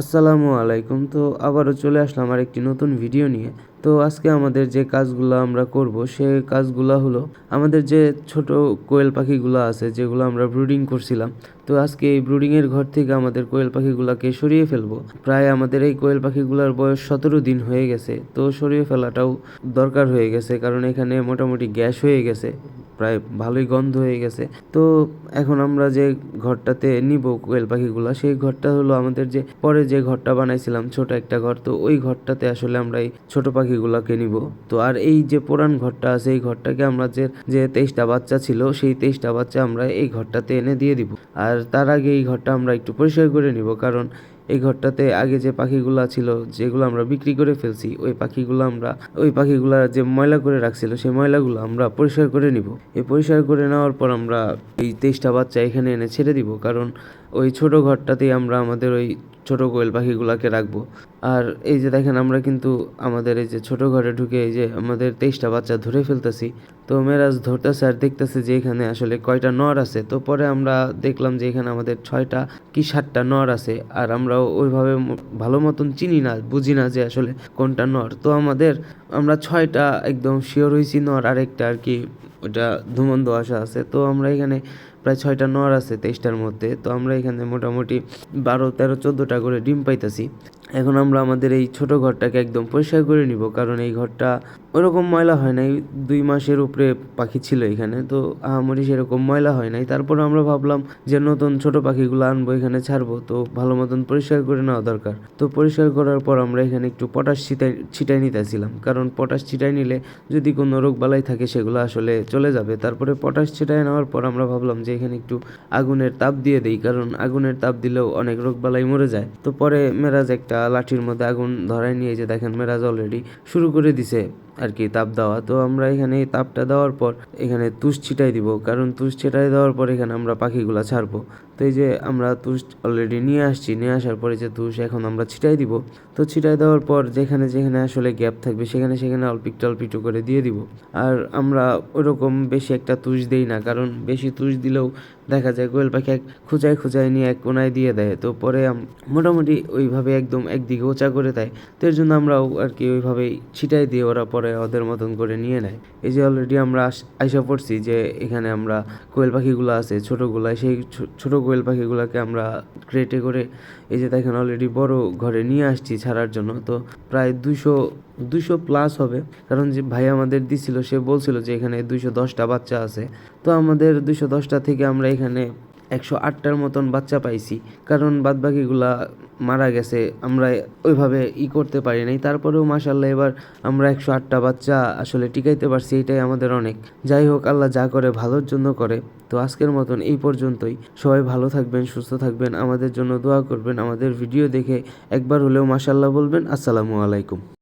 আসসালামু আলাইকুম। তো আবারও চলে আসলাম আর একটি নতুন ভিডিও নিয়ে। তো আজকে আমাদের যে কাজগুলো আমরা করব, সে কাজগুলো হলো আমাদের যে ছোট কোয়েল পাখিগুলো আছে, যেগুলো আমরা ব্রুডিং করছিলাম, তো আজকে এই ব্রুডিংয়ের ঘর থেকে আমাদের কোয়েল পাখিগুলোকে সরিয়ে ফেলব। প্রায় আমাদের এই কোয়েল পাখিগুলোর বয়স সতেরো দিন হয়ে গেছে, তো সরিয়ে ফেলাটাও দরকার হয়ে গেছে, কারণ এখানে মোটামুটি গ্যাস হয়ে গেছে, প্রায় ভালোই গন্ধ হয়ে গেছে। তো এখন আমরা যে ঘরটাতে নিব কোয়েল পাখিগুলো, সেই ঘরটা হলো আমাদের যে পরে যে ঘরটা বানাইছিলাম, ছোট একটা ঘর, তো ওই ঘরটাতে আসলে আমরা এই ছোট পাখিগুলোকে নিব। তো আর এই যে পুরান ঘরটা আছে, এই ঘরটাকে আমরা যে যে তেইশটা বাচ্চা ছিল, সেই তেইশটা বাচ্চা আমরা এই ঘরটাতে এনে দিয়ে দিব। আর তার আগে এই ঘরটা আমরা একটু পরিষ্কার করে নিব, কারণ এই ঘরটাতে আগে যে পাখিগুলো ছিল, যেগুলো আমরা বিক্রি করে ফেলছি, ওই পাখিগুলো আমরা, ওই পাখিগুলো যে ময়লা করে রাখছিল, সেই ময়লাগুলো আমরা পরিষ্কার করে নিব। এই পরিষ্কার করে নেওয়ার পর আমরা এই তেইশটা বাচ্চা এখানে এনে ছেড়ে দিব, কারণ ওই ছোট ঘরটাতেই আমরা আমাদের ওই ছোট কোয়েল পাখিগুলোকে রাখব। আর এই যে দেখেন, আমরা কিন্তু আমাদের এই যে ছোট ঘরে ঢুকে এই যে আমাদের তেইশটা বাচ্চা ধরে ফেলতেছি। তো মেরাজ ধরতেছে আর দেখতেছে যে এখানে আসলে কয়টা নর আছে। তো পরে আমরা দেখলাম যে এখানে আমাদের ছয়টা কি সাতটা নর আছে, আর আমরা ওইভাবে ভালো মতন চিনি না, বুঝি না যে আসলে কোনটা নর। তো আমাদের, আমরা ছয়টা একদম শিওর হয়েছি নর, আরেকটা আর কি, ওটা ধুমন দোয়াশা আছে। তো আমরা এখানে প্রায় ছয়টা নর আছে তেইশটার মধ্যে। তো আমরা এখানে মোটামুটি বারো তেরো চোদ্দোটা করে ডিম পাইতাছি। এখন আমরা আমাদের এই ছোট ঘরটাকে একদম পরিষ্কার করে নিব, কারণ এই ঘরটা ওরকম ময়লা হয় নাই, দুই মাসের উপরে পাখি ছিল এখানে, তো আহামরি সেরকম ময়লা হয় নাই। তারপর আমরা ভাবলাম যে নতুন ছোট পাখিগুলো আনব, এখানে ছাড়বো, তো ভালো মতন পরিষ্কার করে নেওয়া দরকার। তো পরিষ্কার করার পর আমরা এখানে একটু পটাশ ছিটাই ছিটাই নিতেছিলাম, কারণ পটাশ ছিটাই নিলে যদি কোনো রোগ বালাই থাকে সেগুলো আসলে চলে যাবে। তারপরে পটাশ ছিটাই নেওয়ার পর আমরা ভাবলাম যে এখানে একটু আগুনের তাপ দিয়ে দেই, কারণ আগুনের তাপ দিলেও অনেক রোগ বালাই মরে যায়। তো পরে মেরাজ একটা লাঠির মধ্যে আগুন ধরাই নিয়ে যে দেখেন মেরাজ অলরেডি শুরু করে দিছে। আর কি তাপ দেওয়া। তো আমরা এখানে এই তাপটা দেওয়ার পর এখানে তুষ ছিটাই দিব। কারণ তুষ ছিটাই দেওয়ার পর এখানে আমরা পাখিগুলো ছাড়বো। তো এই যে আমরা তুষ অলরেডি নিয়ে আসছি, নিয়ে আসার পরে যে তুষ এখন আমরা ছিটাই দিব। তো ছিটাই দেওয়ার পর যেখানে যেখানে আসলে গ্যাপ থাকবে সেখানে সেখানে অল্পিকটা অল্পিকটু করে দিয়ে দিব। আর আমরা ওরকম বেশি একটা তুষ দেই না, কারণ বেশি তুষ দিলেও দেখা যায় কোয়েল পাখি এক খুঁচায় খুঁচায় নিয়ে এক কোনায় দিয়ে দেয়। তো পরে মোটামুটি ওইভাবে একদম একদিকে ওচা করে দেয়। তো এর জন্য আমরাও আর কি ওইভাবেই ছিটাই দিয়ে ওরা পরে ওদের মতন করে নিয়ে নেয়। এই যে অলরেডি আমরা আইসা পড়ছি যে এখানে আমরা কোয়েল পাখিগুলো আছে ছোটোগুলা সেই ছোট কোয়েল পাখিগুলোকে আমরা ক্রেটে করে এই যে দেখেন অলরেডি বড় ঘরে নিয়ে আসছি ছাড়ার জন্য। তো প্রায় দুশো দুশো প্লাস হবে। কারণ যে ভাই আমাদের দিছিল, সে বলছিল যে এখানে দুশো দশটা বাচ্চা আছে। তো আমাদের দুশো দশটা থেকে আমরা এখানে একশো আটটার মতন বাচ্চা পাইছি। কারণ বাদবাকিগুলা মারা গেছে, আমরা ওইভাবে ই করতে পারি নাই। তারপরেও মাসাল্লাহ এবার আমরা একশো আটটা বাচ্চা আসলে টিকাইতে পারছি, এটাই আমাদের অনেক। যাই হোক, আল্লাহ যা করে ভালোর জন্য করে। তো আজকের মতন এই পর্যন্তই। সবাই ভালো থাকবেন, সুস্থ থাকবেন, আমাদের জন্য দোয়া করবেন, আমাদের ভিডিও দেখে একবার হলেও মাসাল্লাহ বলবেন। আসসালামু আলাইকুম।